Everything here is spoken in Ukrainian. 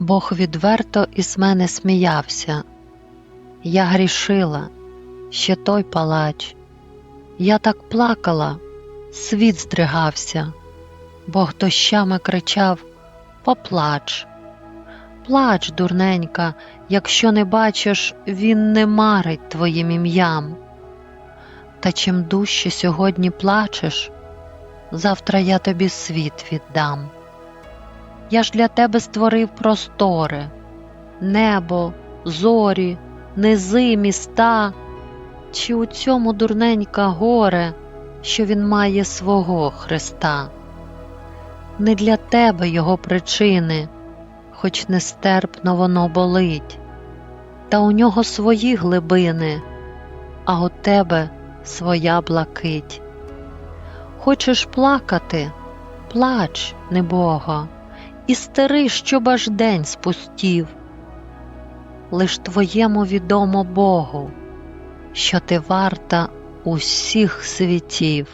Бог відверто із мене сміявся. Я грішила, ще той палач. Я так плакала, світ здригався. Бог дощами кричав Поплач. Плач, дурненька, якщо не бачиш, він не марить твоїм ім'ям. Та чим дужче сьогодні плачеш, завтра я тобі світ віддам. Я ж для тебе створив простори, небо, зорі, низи, міста, чи у цьому дурненька горе, що він має свого Христа. Не для тебе його причини, хоч нестерпно воно болить, та у нього свої глибини, а у тебе своя блакить. Хочеш плакати, плач, небого, і стери, щоб аж день спустів. Лиш твоєму відомо Богу, що ти варта усіх світів.